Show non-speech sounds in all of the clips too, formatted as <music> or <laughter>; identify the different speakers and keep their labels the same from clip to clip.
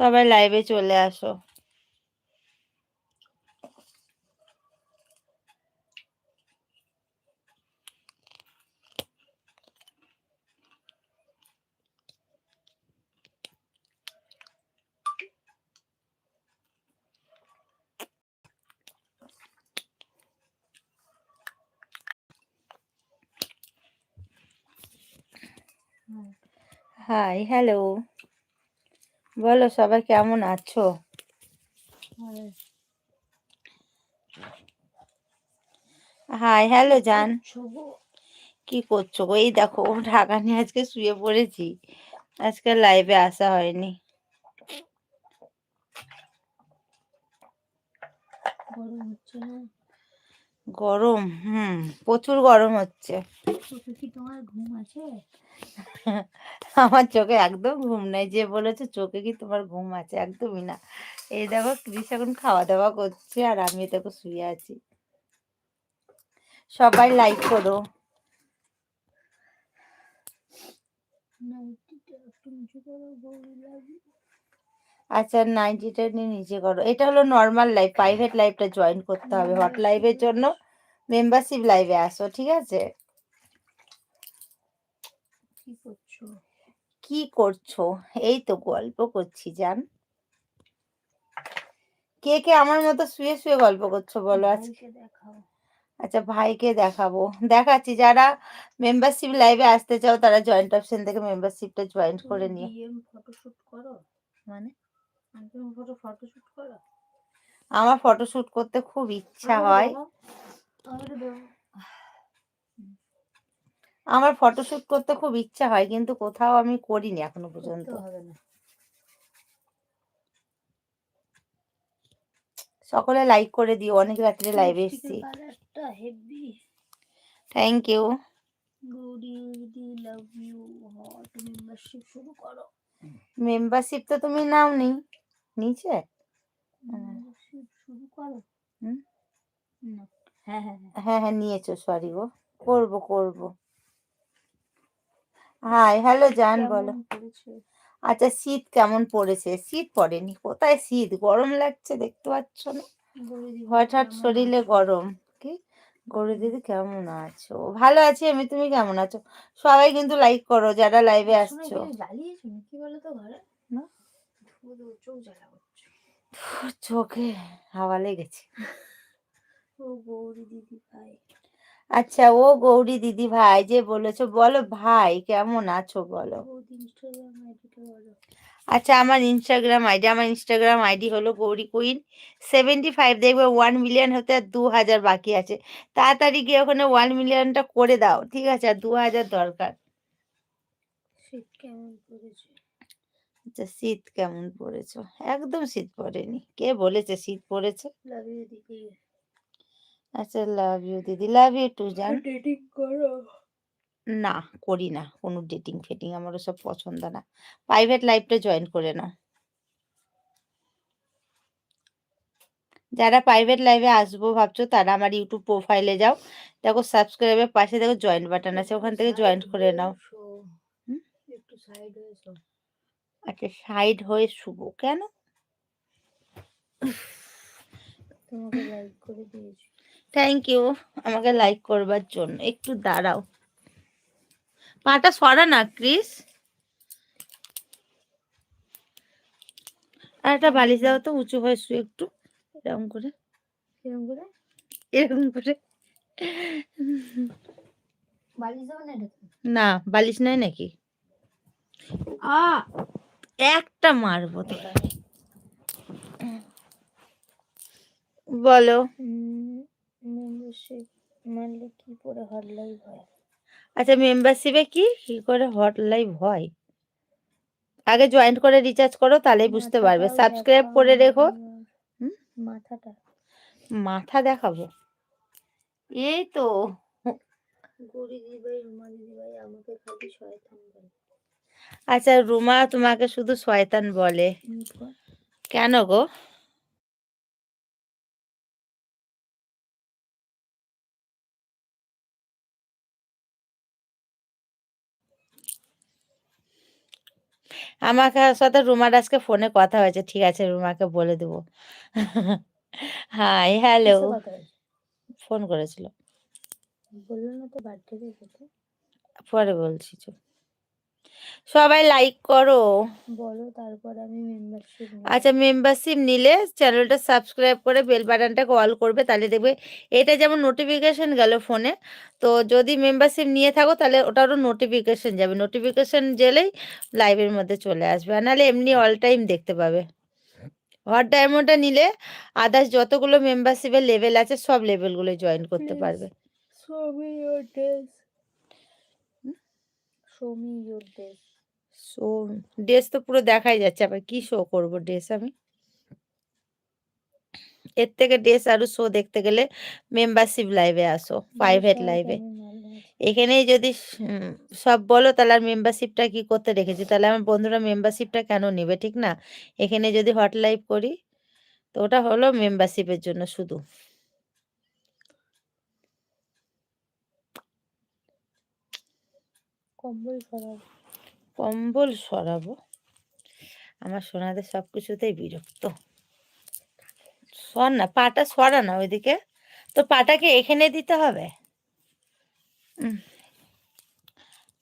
Speaker 1: সবাই লাইভে চলে আসো। হাই হ্যালো বলো, সবাই কেমন আছো? হাই হ্যালো জান কি করছ? এই দেখো ঢাকা নিয়ে আজকে শুয়ে পড়েছি। আজকে লাইভে আসা হয়নি।
Speaker 2: গরম হচ্ছে না?
Speaker 1: গরম হুম প্রচুর গরম হচ্ছে।
Speaker 2: তোমার ঘুম আছে? <laughs>
Speaker 1: আমার চোখে একদম ঘুম নেই যে বলেছে চোখে কি তোমার ঘুম আছে? একদমই না। এই দেখো ক্রিস এখন খাওয়া দাওয়া করছে আর আমি দেখো শুয়ে আছি। সবাই লাইক করো।
Speaker 2: একটু নিচু করো
Speaker 1: আচ্ছা নাইনটিটা নিয়ে নিচে করো। এটা হলো নর্মাল লাইভ প্রাইভেট লাইভটা জয়েন করতে হবে। হট লাইভের জন্য মেম্বারশিপ লাইভে আসো ঠিক আছে?
Speaker 2: কি করছ?
Speaker 1: এই তো গল্প করছি জান। কে কে আমার মতো শুয়ে শুয়ে গল্প করছ বলো আজকে
Speaker 2: দেখাও।
Speaker 1: আচ্ছা ভাইকে দেখাবো। দেখাচ্ছি যারা মেম্বারশিপ লাইভে আসতে চাও তারা জয়েন্ট অপশন থেকে মেম্বারশিপটা জয়েন করে নিও।
Speaker 2: ডিএম ফটোশুট করো?
Speaker 1: মানে?
Speaker 2: ফটো ফটোশুট করো?
Speaker 1: আমার ফটোশুট করতে খুব ইচ্ছা হয়। আমার ফটোশুট করতে খুব ইচ্ছা হয় কিন্তু কোথাও আমি করিনি এখনও পর্যন্ত। সকলে লাইক করে দিও অনেক রাত্রে লাইভে এসেছি। থ্যাংক ইউ
Speaker 2: মেম্বারশিপ
Speaker 1: তো তুমি নাওনি নিচে
Speaker 2: মেম্বারশিপ শুরু করো।
Speaker 1: হুম?
Speaker 2: না হ্যাঁ। হ্যাঁ হ্যাঁ
Speaker 1: হ্যাঁ। হ্যাঁ নিয়েছো সরি গো। করব করব। হাই হ্যালো জান বলো। আচ্ছা শীত কেমন পড়েছে? শীত পড়েনি কোথায় শীত? গরম লাগছে দেখতে পাচ্ছ না? হঠাৎ শরীরে গরম কি? গরু দিদি কেমন আছো? ভালো আছি আমি তুমি কেমন আছো? সবাই কিন্তু লাইক করো যারা লাইভে আসছো।
Speaker 2: জ্বালিয়েছো নাকি বলো তো ঘরে। চোখ জ্বালা করছে।
Speaker 1: চোখে হাওয়া লেগেছে।
Speaker 2: ও গৌরী দিদি ভাই।
Speaker 1: আচ্ছা ও গৌরী দিদি ভাই যে বলেছ বলো ভাই কেমন আছো বলো? আচ্ছা আমার ইনস্টাগ্রাম আইডি আমার ইনস্টাগ্রাম আইডি হলো গৌরী কুইন সেভেন্টি ফাইভ দেখবে ওয়ান মিলিয়ন হতে আর দু হাজার বাকি আছে। তাড়াতাড়ি গিয়ে ওখানে ওয়ান মিলিয়নটা করে দাও ঠিক আছে? আর দু হাজার দরকার।
Speaker 2: শীত কেমন পড়েছে?
Speaker 1: আচ্ছা শীত কেমন পড়েছো? একদম শীত পড়েনি। কে বলেছে শীত পড়েছে? আচ্ছা লাভ ইউ দিদি। লাভ ইউ টু জান। না করি না। কোনো ডেটিং ফেটিং আমার ওসব পছন্দ না। প্রাইভেট লাইফটা জয়েন করে নাও। যারা প্রাইভেট লাইভে আসব ভাবছ তারা আমার ইউটিউব প্রোফাইলে যাও। দেখো সাবস্ক্রাইবের পাশে দেখো জয়েন্ট বাটন আছে। ওখান থেকে জয়েন করে নাও।
Speaker 2: একটু সাইড হয়েছো
Speaker 1: আচ্ছা সাইড হয়ে শুভ কেন?
Speaker 2: তোমাকে লাইক করে দিয়েছি।
Speaker 1: থ্যাংক ইউ আমাকে লাইক করবার জন্য। একটু দাঁড়াও। পাটা সরা না ক্রিস। আর একটা বালিশ দাও তো উঁচু হয়ে শুয়ে একটু। এরকম করে।
Speaker 2: কিরম করে?
Speaker 1: এরকম করে।
Speaker 2: বালিশ না
Speaker 1: না বালিশ নাই নাকি?
Speaker 2: আ!
Speaker 1: একটা মারবো তো বলো।
Speaker 2: মানলে কি করে হট লাইভ হয়?
Speaker 1: আচ্ছা মেম্বারশিপে কি? কি করে হট লাইভ হয়? আগে জয়েন করে রিচার্জ করো তাহলেই বুঝতে পারবে। সাবস্ক্রাইব করে রেখো।
Speaker 2: মাথাটা।
Speaker 1: মাথা দেখাবো। এই তো।
Speaker 2: গৌরী ভাই রুমা দিদি ভাই আমাকে খালি শয়তান বলে।
Speaker 1: আচ্ছা রুমা তোমাকে শুধু শয়তান বলে। কেন গো? আমাকে সাথে রুমার আজকে ফোনে কথা হয়েছে। ঠিক আছে রুমাকে বলে দেবো। হাই হ্যালো ফোন করেছিল।
Speaker 2: বলল না তো বার্থডে
Speaker 1: পরে বলছি। সবাই লাইক করো।
Speaker 2: বলো তারপর আমি মেম্বারশিপ
Speaker 1: আচ্ছা মেম্বারশিপ নিলে চ্যানেলটা সাবস্ক্রাইব করে বেল বাটনটাকে অল করবে তাহলে দেখবে এটা যেমন নোটিফিকেশন গেল ফোনে তো যদি মেম্বারশিপ নিয়ে থাকো তাহলে ওটারও নোটিফিকেশন যাবে। নোটিফিকেশন গেলেই লাইভের মধ্যে চলে আসবে আর নাহলে এমনি অল টাইম দেখতে পাবে। হট ডায়মন্ডটা নিলে আদার্স যতগুলো মেম্বারশিপের লেভেল আছে সব লেভেলগুলো জয়েন করতে পারবে।
Speaker 2: শো ড্রেস শো ড্রেস
Speaker 1: তো পুরো দেখাই যাচ্ছে আবার কি শো করব ড্রেস আমি? এর থেকে ড্রেস আরও শো দেখতে গেলে মেম্বারশিপ লাইভে আসো প্রাইভেট লাইভে এখানেই যদি সব বলো তাহলে আর মেম্বারশিপটা কি করতে রেখেছি? তাহলে আমার বন্ধুরা মেম্বারশিপটা কেন নেবে ঠিক না? এখানে যদি হট লাইভ করি তো ওটা হলো মেম্বারশিপের জন্য শুধু।
Speaker 2: কম্বল সরাবো।
Speaker 1: কম্বল সরাবো? আমার সোনাদের সব কিছুতেই বিরক্ত। সর না পাটা সরা না ওইদিকে। তো পাটাকে এখানে দিতে হবে?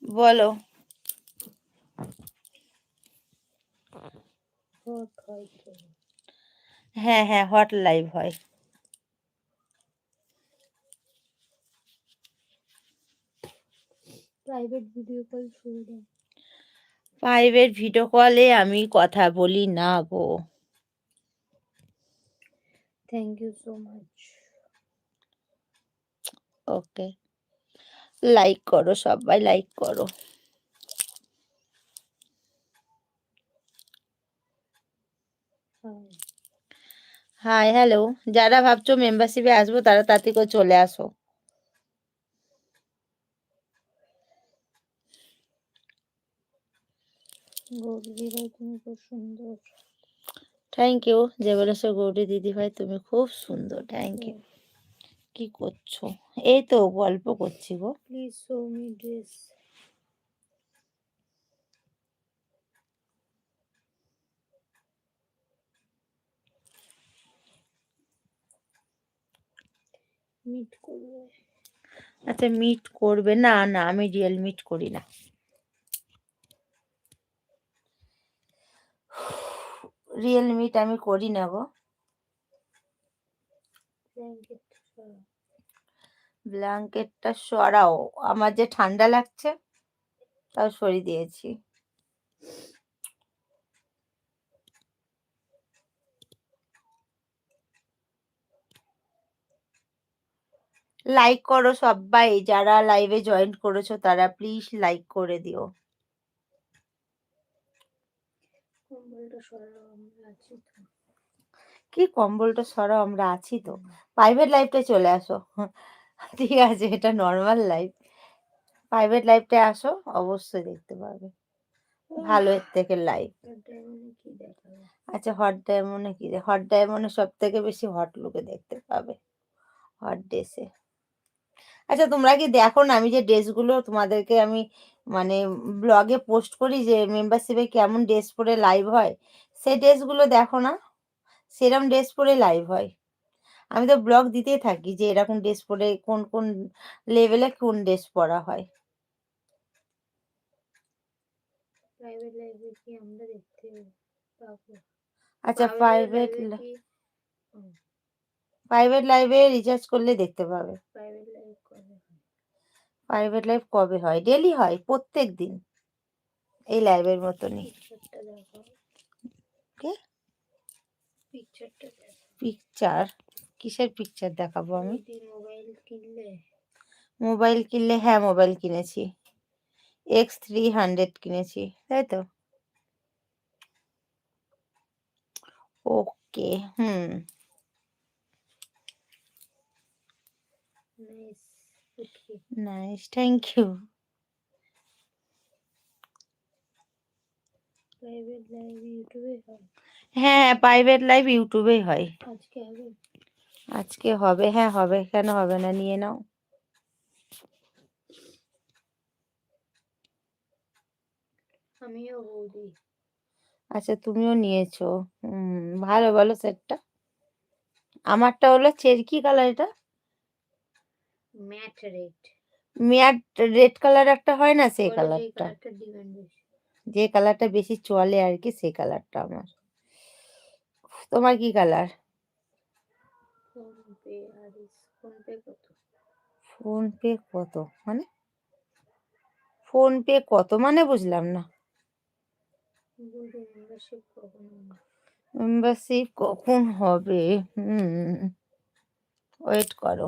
Speaker 1: বলো।
Speaker 2: হয়
Speaker 1: হ্যাঁ হ্যাঁ হট লাইভ হয়।
Speaker 2: প্রাইভেট ভিডিও কল শুরু দাও।
Speaker 1: প্রাইভেট ভিডিও কলে আমি কথা বলি না গো।
Speaker 2: Thank you so much
Speaker 1: okay like করো সবাই লাইক করো।
Speaker 2: হ্যাঁ
Speaker 1: হাই হ্যালো যারা ভাবছ মেম্বারশিপে আসব তারা তাড়াতাড়ি করে চলে আসো।
Speaker 2: গৌরী ভাই তুমি খুব সুন্দর।
Speaker 1: থ্যাংক ইউ যে বলেছ গৌরী দিদি ভাই তুমি খুব সুন্দর। থ্যাংক ইউ কি করছ? এই তো গল্প করছি গো।
Speaker 2: Please show me dress meet করবে।
Speaker 1: আচ্ছা মিট করবে? না না আমি রিয়েল মিট করি না। রিয়েল মিট আমি করি না ব্ল্যাঙ্কেটটা সরাও। আমার যে ঠান্ডা লাগছে, তাও সরিয়ে দিয়েছি। লাইক করো সবাই, যারা লাইভে জয়েন করেছ তারা প্লিজ লাইক করে দিও
Speaker 2: কম্বলটা সরাও আমরা আছি তো
Speaker 1: কি কম্বলটা সরাও আমরা আছি তো। প্রাইভেট লাইফটা চলে আসো। <laughs> ঠিক আছে এটা নর্মাল লাইফ প্রাইভেট লাইফটা আসো অবশ্যই দেখতে পাবে। ভালো এর থেকে লাইফ
Speaker 2: মানে
Speaker 1: আচ্ছা হট ডায়মন্ডে কি হট ডায়মন্ডে সব থেকে বেশি হট লুকে দেখতে পাবে। হট ড্রেসে আচ্ছা তোমরা কি দেখো না আমি যে ড্রেসগুলো তোমাদেরকে আমি মানে ব্লগে পোস্ট করি যে মেম্বারশিপে কেমন ড্রেস পরে লাইভ হয় সেই ড্রেসগুলো দেখো না সেরকম ড্রেস পরে লাইভ হয়। আমি তো ব্লগ দিতেই থাকি যে এরকম ড্রেস পরে কোন কোন লেভেলে কোন ড্রেস পরা হয়। আচ্ছা প্রাইভেট প্রাইভেট লাইভে রিচার্জ করলে দেখতে পাবে।
Speaker 2: প্রাইভেট
Speaker 1: প্রাইভেট লাইভ কবে হয়? ডেলি হয় প্রত্যেক দিন এই লাইভের মতনই। পিকচার কিসের পিকচার দেখাবো আমি?
Speaker 2: মোবাইল কিনলে?
Speaker 1: মোবাইল কিনলে হ্যাঁ মোবাইল কিনেছি। এক্স থ্রি হান্ড্রেড কিনেছি তাই তো? Okay hmm.
Speaker 2: Nice
Speaker 1: nice thank you
Speaker 2: private live ইউটিউবে হয়।
Speaker 1: হ্যাঁ প্রাইভেট লাইভ ইউটিউবেই হয়।
Speaker 2: আজকে হবে।
Speaker 1: আজকে হবে হ্যাঁ হবে। কেন হবে না নিয়ে নাও।
Speaker 2: আমিও বৌদি।
Speaker 1: আচ্ছা তুমিও নিয়েছো। হুম ভালো বলো সেটটা আমারটা হলো চেরকি কালার এটা।
Speaker 2: Matte red.
Speaker 1: Matte red colour একটা হয় না সেই কালারটা? যে কালারটা বেশি চলে আর কি সেই কালারটা আমার। তোমার কি কালার?
Speaker 2: ফোন পে কত?
Speaker 1: মানে? ফোন পে কত মানে বুঝলাম না?
Speaker 2: মেম্বারশিপ কখন হবে?
Speaker 1: হুম ওয়েট করো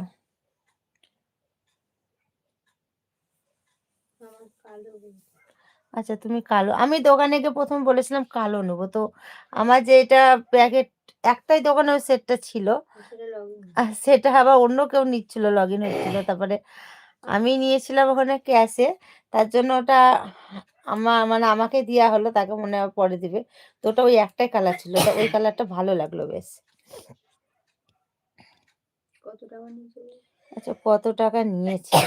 Speaker 2: আমার কালো ring।
Speaker 1: আচ্ছা তুমি কালো। আমি দোকানে গিয়ে প্রথম বলেছিলাম কালো নেব। তো আমার যে এটা প্যাকেট একটাই দোকানে ওই সেটটা ছিল।
Speaker 2: সেটা
Speaker 1: আবার অন্য কেউ নিচ্ছিল লগ ইন হচ্ছিল। তারপরে আমি নিয়েছিলাম ওখানে ক্যাশে তার জন্য ওটা আমার মানে আমাকে দেওয়া হলো তাকে মনে হয় পরে দিবে। তো ওটা ওই একটাই কালার ছিল। তো ওই কালারটা ভালো লাগল বেশ।
Speaker 2: কত টাকা নিয়েছে
Speaker 1: আচ্ছা কত টাকা নিয়েছে?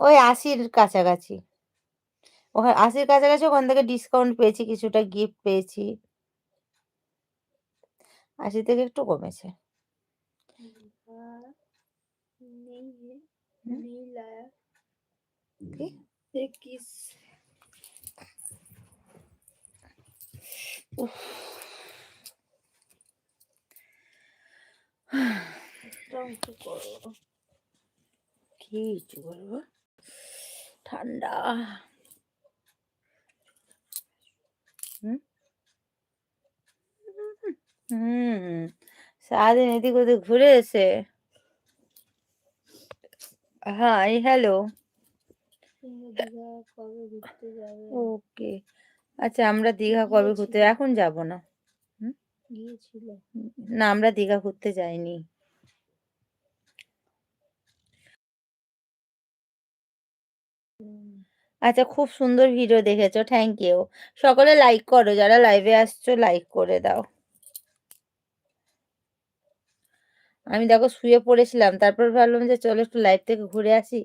Speaker 1: ওই আশির কাছাকাছি। ওখানে আশির কাছাকাছি ওখান থেকে ডিসকাউন্ট পেয়েছি কিছুটা গিফট পেয়েছি। আশি থেকে একটু কমেছে। কি? করব ঠান্ডা। হুম? সারাদিন এদিক ওদিক ঘুরে এসে।
Speaker 2: Hi hello. কবে ঘুরতে
Speaker 1: ওকে আচ্ছা আমরা দীঘা কবে ঘুরতে? এখন যাব না? না আমরা দীঘা ঘুরতে যাইনি। আচ্ছা খুব সুন্দর ভিডিও দেখেছ থ্যাংক ইউ সকলে লাইক করো, যারা লাইভে আসছো লাইক করে দাও। আমি দেখো শুয়ে পড়েছিলাম, তারপর ভাবলাম যে চলো একটু লাইভ থেকে ঘুরে আসি।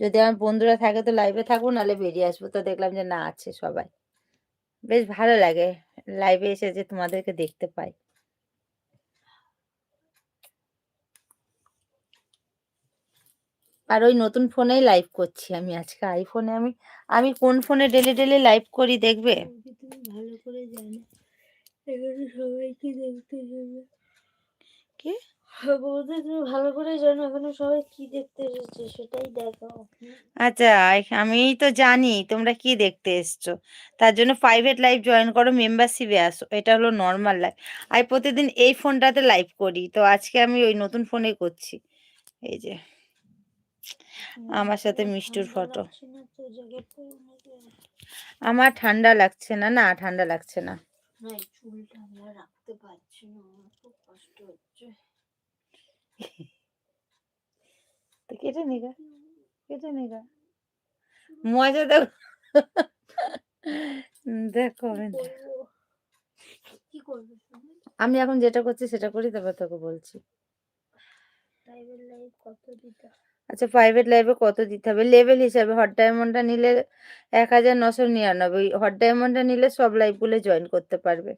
Speaker 1: যদি আমার বন্ধুরা থাকে তো লাইভে থাকব নাহলে বেরিয়ে আসব। তো দেখলাম যে না, আছে সবাই। বেশ ভালো লাগে। লাইভে এসে যে তোমাদেরকে দেখতে পাই। আর ওই নতুন ফোনেই লাইভ করছি আমি আজকে। আইফোনে আমি আমি কোন ফোনে ডেলি ডেলি লাইভ করি দেখবে?
Speaker 2: তুমি ভালো করে জানো। এখানে সবাইকে দেখতে যাবে।
Speaker 1: কি?
Speaker 2: ভালো করে জানো এখানে সবাই কি দেখতে এসেছে সেটাই দেখাও।
Speaker 1: আচ্ছা আমি তো জানি তোমরা কি দেখতে এসছো। তার জন্য প্রাইভেট লাইভ জয়েন করো মেম্বারশিপে আসো। এটা হলো নর্মাল লাইভ আমি প্রতিদিন এই ফোনটাতে লাইভ করি। তো আজকে আমি ওই নতুন ফোনে করছি। এই যে। আমার সাথে মিষ্টুর
Speaker 2: নাকি
Speaker 1: আমার ঠান্ডা লাগছে না না ঠান্ডা লাগছে না। কেটে নিগা কেটে নিগা মজা দেখো। দেখো আমি এখন যেটা করছি সেটা করি তারপর তোকে বলছি।
Speaker 2: কত দিতে
Speaker 1: আচ্ছা প্রাইভেট লাইফে কত দিতে হবে? লেভেল হিসাবে হট ডায়মন্ডটা নিলে এক হাজার নশো নিরানব্বই হট ডায়মন্ডটা নিলে সব লাইভগুলো জয়েন করতে পারবে।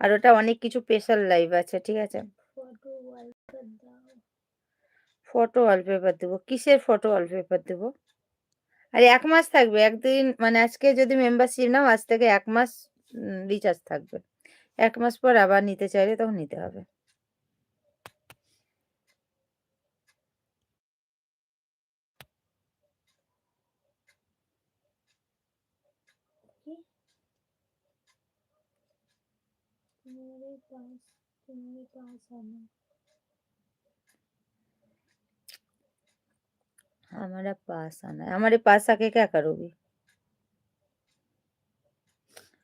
Speaker 1: আর ওটা অনেক কিছু স্পেশাল লাইভ আছে, ঠিক আছে?
Speaker 2: ফটো ওয়ালপেপার
Speaker 1: দেবো। কিসের ফটো ওয়ালপেপার দেবো? আর, এক মাস থাকবে, একদিন মানে আজকে যদি মেম্বারশিপ নাও, আজ থেকে এক মাস রিচার্জ থাকবে। এক মাস পর আবার নিতে চাইলে তখন নিতে হবে।
Speaker 2: तुम्हारे पास तुम्हारे पास आना
Speaker 1: हमारा पास आना है हमारे पास आके क्या करोगी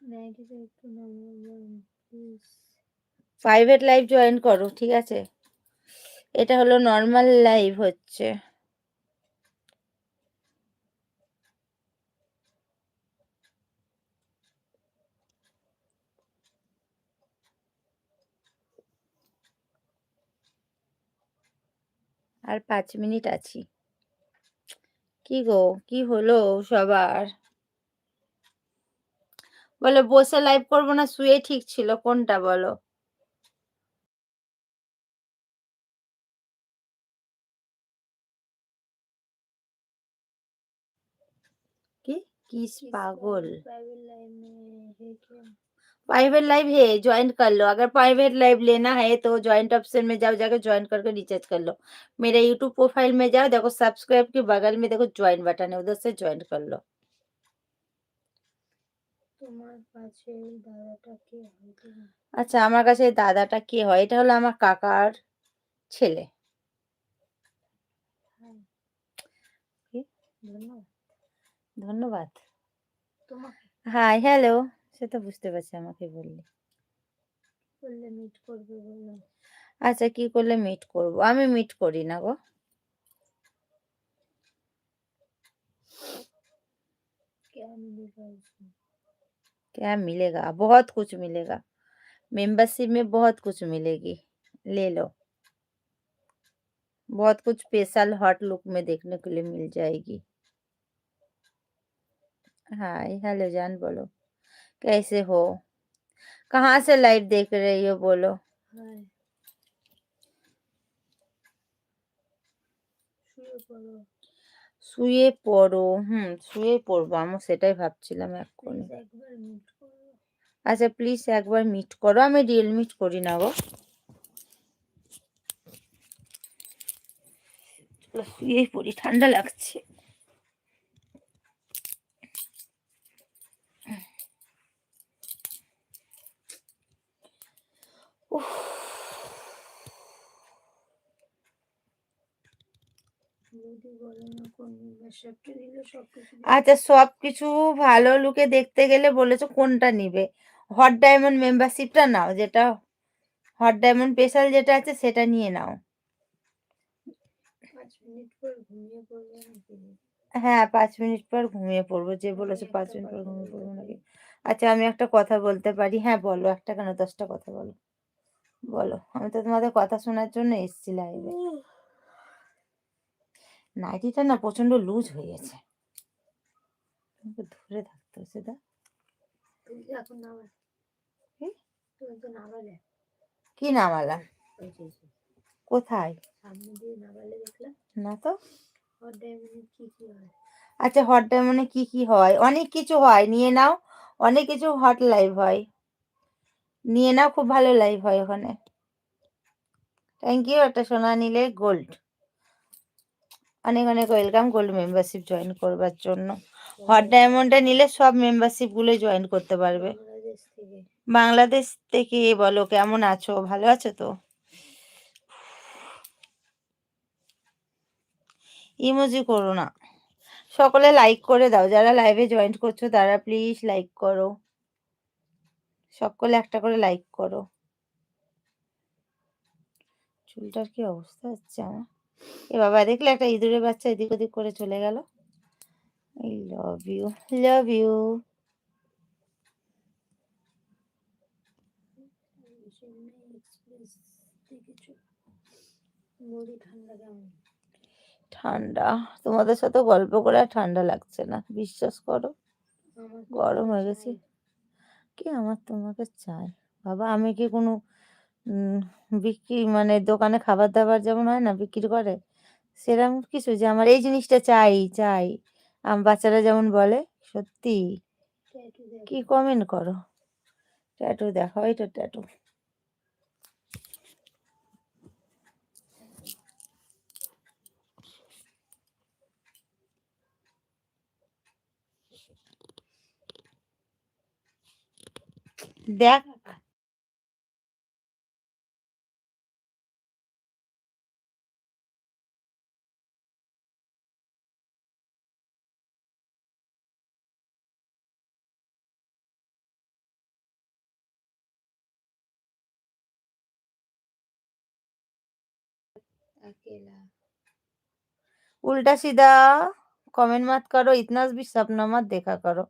Speaker 2: नाइटी का एक तो number please
Speaker 1: private live join করো ঠিক আছে এটা হলো নর্মাল লাইভ হচ্ছে আর পাঁচ মিনিট আছি। কি গো কি হলো সবার? বলে বসে লাইভ করব না শুয়ে ঠিক ছিল কোনটা বলো? কি? পাগল।
Speaker 2: प्राइवेट लाइफ में है क्या
Speaker 1: प्राइवेट लाइव है ज्वाइन कर लो अगर प्राइवेट लाइव लेना है तो ज्वाइंट ऑप्शन में जाओ जाकर ज्वाइन करके रिचार्ज कर लो मेरे यूट्यूब प्रोफाइल में जाओ देखो सब्सक्राइब के बगल में देखो ज्वाइन बटन है उधर से ज्वाइन कर लो
Speaker 2: তোমার কাছে দাদাটা কে হয় তুমি
Speaker 1: আচ্ছা আমার কাছে এই দাদাটা কে হয় এটা হলো আমার কাকার ছেলে
Speaker 2: হ্যাঁ
Speaker 1: কি?
Speaker 2: ধন্যবাদ
Speaker 1: ধন্যবাদ
Speaker 2: তোমাকে
Speaker 1: হাই হ্যালো সে তো বুঝতে পারছি আমাকে বললি
Speaker 2: বললে মিট করবে বললো
Speaker 1: আচ্ছা কি করলে মিট করব আমি মিট করি না গো
Speaker 2: क्या मिलेगा उसमें
Speaker 1: क्या मिलेगा बहुत कुछ मिलेगा मेंबरशिप में बहुत कुछ मिलेगी ले लो बहुत कुछ स्पेशल हॉट लुक में देखने के लिए मिल जाएगी हाय हेलो जान बोलो कैसे हो कहाँ से लाइव देख रही हो बोलो
Speaker 2: हाय শুয়ে পড়ো
Speaker 1: শুয়ে পড়ো হুম শুয়ে পড়বো আমি সেটাই ভাবছিলাম এক্ষুনি
Speaker 2: প্লিজ একবার মিট করো
Speaker 1: আচ্ছা প্লিজ একবার মিট করো আমি রিয়েল মিট করি না গো চলো, শুয়েই পড়ি ঠান্ডা লাগছে উফ, আচ্ছা সব কিছু ভালো লুকে দেখতে গেলে বলেছ কোনটা নিবে? হট ডায়মন্ড মেম্বারশিপটা নাও যেটা হট ডায়মন্ড স্পেশাল যেটা আছে সেটা নিয়ে নাও। হ্যাঁ পাঁচ মিনিট পর ঘুমিয়ে পড়ব যে বলেছে পাঁচ মিনিট পর ঘুমিয়ে পড়ব নাকি? আচ্ছা আমি একটা কথা বলতে পারি। হ্যাঁ বলো একটা কেন দশটা কথা বলো। বলো আমি তো তোমাদের কথা শোনার জন্য এসেছি লাইভে নাইটিটা না প্রচণ্ড লুজ হয়ে গেছে। ধরে থাকতে হচ্ছে দা কি? নামালাম? কোথায়? না তো। আচ্ছা হট ডায়মন্ডে কি কি হয়? অনেক কিছু হয় নিয়ে নাও। অনেক কিছু হট লাইভ হয়। নিয়ে নাও খুব ভালো লাইভ হয় ওখানে। থ্যাংক ইউ একটা সোনা নিলে গোল্ড অনেক অনেক ওয়েলকাম গোল্ড মেম্বারশিপ জয়েন করবার জন্য। হট ডায়মন্ডে নিলে সব মেম্বারশিপগুলো জয়েন করতে পারবে।
Speaker 2: বাংলাদেশ থেকে।
Speaker 1: বলো কেমন আছো? ভালো আছো তো? ইমোজি করো না। সকলে লাইক করে দাও। যারা লাইভে জয়েন করছ তারা প্লিজ লাইক করো। সকলে একটা করে লাইক করো। চুলটার কি অবস্থা হচ্ছে আমার এ বাবা দেখলে একটা ইঁদুরের বাচ্চা এদিক ওদিক করে চলে গেল। I
Speaker 2: love you love you ঠান্ডা।
Speaker 1: ঠান্ডা তোমাদের সাথে গল্প করে আর ঠান্ডা লাগছে না বিশ্বাস করো। গরম হয়ে গেছে। কি আমার তোমাকে চাই? বাবা আমি কি কোনো বিক্রি মানে দোকানে খাবার দাবার যেমন হয় না বিক্রি করে? সেরকম কিছু যে আমার এই জিনিসটা চাই চাই। আম বাচ্চারা যেমন বলে সত্যি। কি কমেন্ট করো? ট্যাটু দেখাও এটা ট্যাটু দেখ
Speaker 2: अकेला
Speaker 1: उल्टा सीधा कमेंट मत करो इतना भी सपना मत देखा करो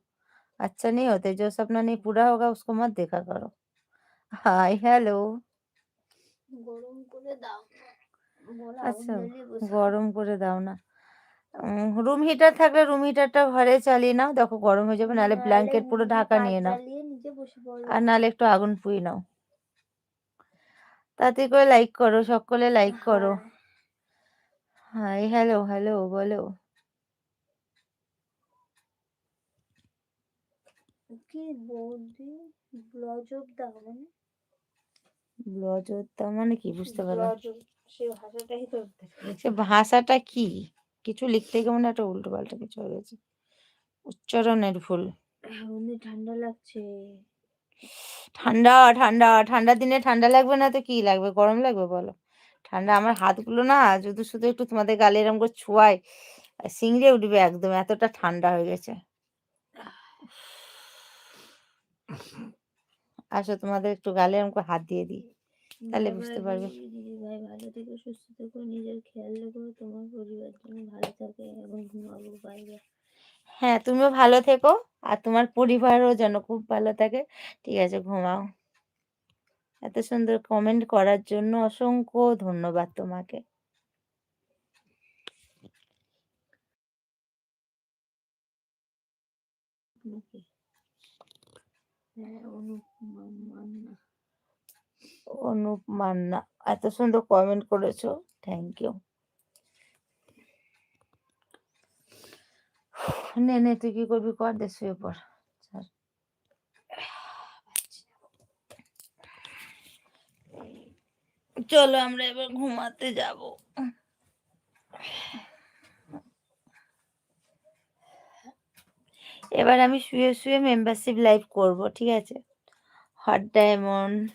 Speaker 1: अच्छा नहीं होते जो सपना नहीं पूरा होगा उसको मत देखा करो हाय हेलो
Speaker 2: গরম করে দাও বলো আগুন
Speaker 1: আচ্ছা
Speaker 2: জ্বালিয়ে বসে
Speaker 1: গরম করে দাও না রুম হিটার থাকলে রুম হিটারটা ঘরে চালিয়ে নাও দেখো গরম হয়ে যাবে নাহলে
Speaker 2: নাহলে
Speaker 1: ব্ল্যাঙ্কেট পুরো
Speaker 2: মুরগি
Speaker 1: ঢাকা
Speaker 2: পা
Speaker 1: নিয়ে নাও
Speaker 2: চালিয়ে নিচে বসে পড়ো
Speaker 1: আর নাহলে একটু আগুন পুই নাও তাতে করে লাইক করো সকলে লাইক করো
Speaker 2: হ্যাঁ,
Speaker 1: হাই হ্যালো হ্যালো বলো
Speaker 2: কি বৌদি ব্লজব দাও মানে?
Speaker 1: ব্লজতা মানে কি? বুঝতে পারলাম।
Speaker 2: ব্লজব সেই ভাষাটাই তো
Speaker 1: সে ভাষাটা কি? কিছু লিখতে গিয়ে মনে একটা উল্টো পাল্টা কিছু হয়ে গেছে। উচ্চারণের ভুল।
Speaker 2: ঠান্ডা লাগছে।
Speaker 1: ঠান্ডা ঠান্ডা ঠান্ডার দিনে ঠান্ডা লাগবে না তো কি লাগবে? গরম লাগবে বলো। ঠান্ডা আমার হাতগুলো না যদি শুধু একটু তোমাদের গালে এরকম করে ছোঁয়াই সিংড়ে উঠবে একদম এতটা ঠান্ডা হয়ে গেছে। আসো তোমাদের একটু গালে করে হাত দিয়ে দিই তাহলে বুঝতে পারবে।
Speaker 2: ভাই ভালো থেকো সুস্থ থেকো নিজের খেয়াল রেখো তোমার পরিবার যেন ভালো থাকে এবং ঘুমাবো বাইরে
Speaker 1: হ্যাঁ তুমিও ভালো থেকো আর তোমার পরিবারও যেন খুব ভালো থাকে। ঠিক আছে ঘুমাও। এত সুন্দর কমেন্ট করার জন্য অসংখ্য ধন্যবাদ তোমাকে।
Speaker 2: অনুপ মান- মান্না
Speaker 1: এত সুন্দর কমেন্ট করেছ থ্যাংক ইউ নে নে, তুই কি করবি কর, দে শুয়ে পড় চলো আমরা এবার ঘুমাতে যাব। এবার আমি শুয়ে শুয়ে মেম্বারশিপ লাইভ করব, ঠিক আছে? হট ডায়মন্ড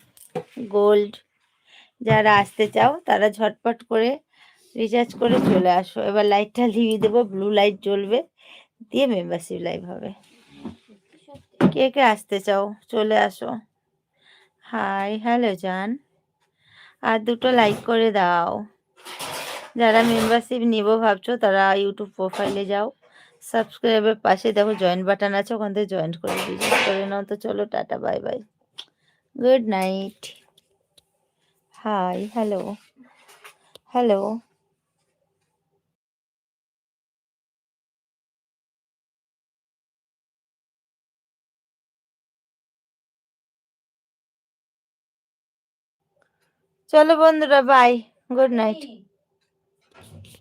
Speaker 1: গোল্ড যারা আসতে চাও, তারা ঝটপট করে রিচার্জ করে চলে আসো। এবার লাইটটা লিভিয়ে দেবো ব্লু লাইট জ্বলবে, দিয়ে মেম্বারশিপ লাইভ হবে। কে কে আসতে চাও, চলে আসো। হাই হ্যালো জান আর দুটো লাইক করে দাও। যারা মেম্বারশিপ নিব ভাবছ, তারা ইউটিউব প্রোফাইলে যাও। সাবস্ক্রাইবের পাশে দেখো জয়েন্ট বাটন আছে, ওখান থেকে জয়েন্ট করে রিচার্জ করে নাও। তো চলো, tata bye bye good night hi hello hello চলো বন্ধুরা বাই গুড নাইট